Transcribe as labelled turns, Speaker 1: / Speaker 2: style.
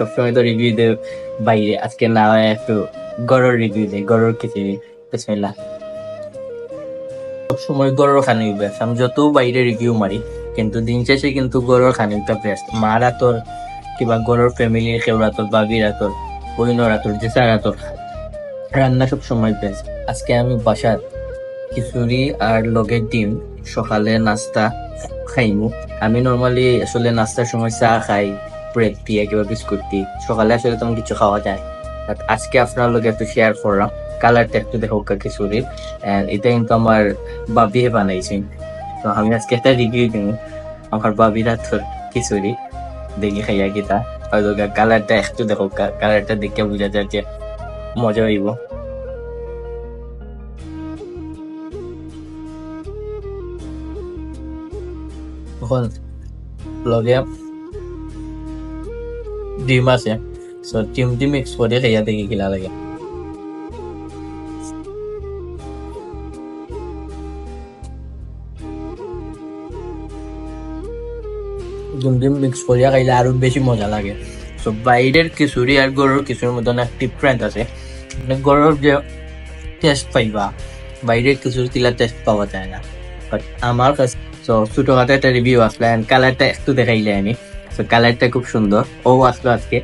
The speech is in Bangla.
Speaker 1: সবসময় তো রিভিউ দেয় বাইরে আজকে না একটু গরুর রিভিউ দেয় গরুর খিচুড়ি বিসমিল্লাহ সবসময় গরুর খানি বেস্ট আমি যত বাইরে রিভিউ মারি কিন্তু দিন শেষে কিন্তু গরুর খানিটা বেস্ট মারা তোর কিবা গরুর ফ্যামিলির কেউরা তোর বাবিরা তোর বইনরা তোর জেসারা তোর রান্না সব সময় বেস্ট আজকে আমি বাসার খিচুড়ি আর লগের ডিম সকালে নাস্তা খাইমু। আমি নর্মালি আসলে নাস্তার সময় চা খাই। ব্রেড দিয়ে কিংবা বিস্কুট দিই সকালে আসলে তেমন কিছু খাওয়া যায়। আজকে আপনার লগে একটু শেয়ার করলাম। কালারটা একটু দেখো খিচুড়ির এটা কিন্তু আমার বাবিয়ে বানাইছে। তো আমি আজকে একটা রিভিউ দিব। আমার বাবিরা তোর খিচুড়ি দেখি খাইয়া গিতা হয়তো কালারটা একটু দেখো কালারটা দেখে বোঝা যায় যে মজা হইব। এখন লগে ডিম আছে সো ডিমটি মিক্স করে খাইয়া দেখি কিলা লাগে ডিম ডিম মিক্স করিয়া খাইলে আরও বেশি মজা লাগে সো বাইরের খিচুড়ি আর গরুর খিচুড়ির মধ্যে অনেক ডিফারেন্ট আছে মানে গরুর যে টেস্ট পাইবা বাইরের খিচুড়ি তিলা টেস্ট পাওয়া যায় না বাট আমার কাছে তো ছোটখাটো একটা রিভিউ আসলে কালারটা একটু দেখাইলে আমি কালারটা খুব সুন্দর। ও আসলো আজকে।